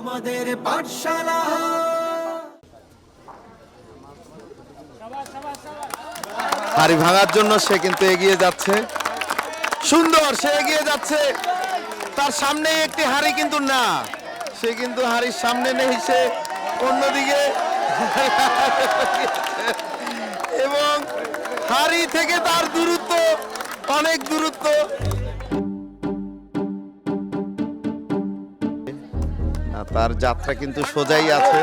আমাদের পাঠশালা। হাড়ি ভাঙার জন্য সে কিন্তু এগিয়ে যাচ্ছে। সুন্দর, সে এগিয়ে যাচ্ছে। তার সামনে একটি হাড়ি কিন্তু না। সে কিন্তু হাড়ির সামনে নেই, সে অন্যদিকে। এবং হাড়ি থেকে তার দূরত্ব, অনেক দূরত্ব। তার যাত্রা কিন্তু সোজাই আছে।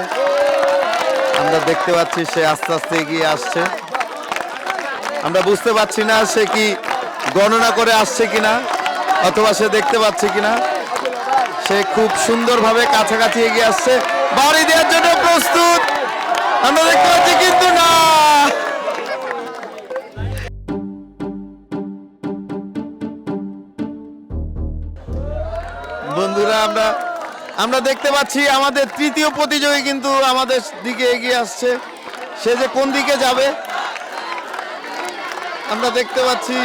আমরা দেখতে পাচ্ছি সে আস্তে আস্তে এগিয়ে আসছে। আমরা বুঝতে পারছি না সে কি গণনা করে আসছে কিনা, অথবা সে দেখতে পাচ্ছে কিনা। সে খুব সুন্দরভাবে কাছাকাছি এগিয়ে আসছে। বাড়ি দেওয়ার জন্য প্রস্তুত। আমরা দেখতে পাচ্ছি কিন্তু না। বন্ধুরা, আমরা আমরা দেখতে পাচ্ছি আমাদের তৃতীয় প্রতিযোগী কিন্তু আমাদের দিকে এগিয়ে আসছে। সে যে কোন দিকে যাবে? আমরা দেখতে পাচ্ছি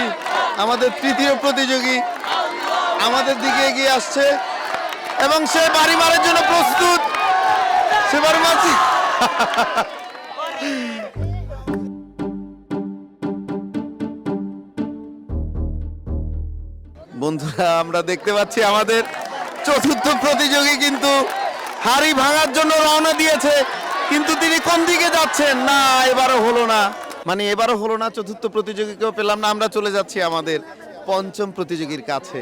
আমাদের তৃতীয় প্রতিযোগী আমাদের দিকে এগিয়ে আসছে এবং সে বাড়ি মারার জন্য প্রস্তুত। সে বাড়ি মারছি। বন্ধুরা, আমরা দেখতে পাচ্ছি আমাদের চতুর্থ প্রতিযোগী কিন্তু হাড়ি ভাঙার জন্য রওনা দিয়েছে, কিন্তু তিনি কোন দিকে যাচ্ছেন? না, এবারও হলো না। মানে এবারও হলো না, চতুর্থ প্রতিযোগীকেও পেলাম না, আমরা চলে যাচ্ছি আমাদের পঞ্চম প্রতিযোগীর কাছে।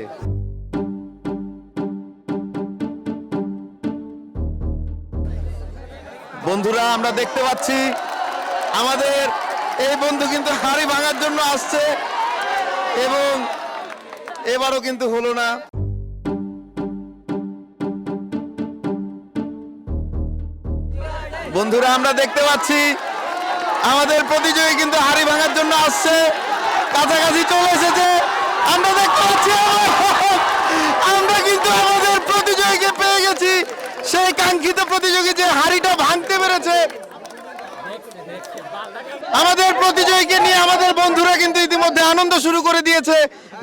বন্ধুরা, আমরা দেখতে পাচ্ছি, আমাদের এই বন্ধু কিন্তু হাড়ি ভাঙার জন্য আসছে, এবং এবারও কিন্তু হলো না। বন্ধুরা, আমরা দেখতে পাচ্ছি আমাদের প্রতিযোগী কিন্তু হাড়ি ভাঙার জন্য আসছে। কাছাকাছি চলে এসেছে। আমরা দেখতে পাচ্ছি আমরা কিন্তু আমাদের প্রতিযোগীকে পেয়ে গেছি। সেই কাঙ্ক্ষিত প্রতিযোগী যে হাড়িটা ভাঙতে পেরেছে আমাদের প্রতিযোগীকে নিয়ে আমাদের বন্ধুরা কিন্তু ইতিমধ্যে আনন্দ শুরু করে দিয়েছে।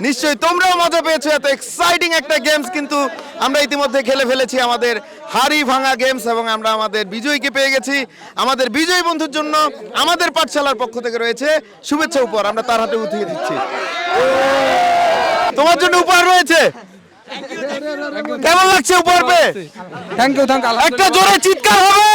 নিশ্চয়ই তোমরাও মজা পেয়েছ এত এক্সাইটিং একটা গেমস কিন্তু আমরা ইতিমধ্যে খেলে ফেলেছি আমাদের হাড়ি ভাঙা গেমস এবং আমরা আমাদের বিজয়ীকে পেয়ে গেছি। আমাদের বিজয়ী বন্ধুর জন্য আমাদের পাঠশালার পক্ষ থেকে রয়েছে শুভেচ্ছা উপহার আমরা তার হাতে উঠিয়ে দিচ্ছি। তোমার জন্য উপহার রয়েছে। কেমন লাগছে উপহার পেয়ে? থ্যাংক ইউ থ্যাংক একটা জোরে চিৎকার হবে।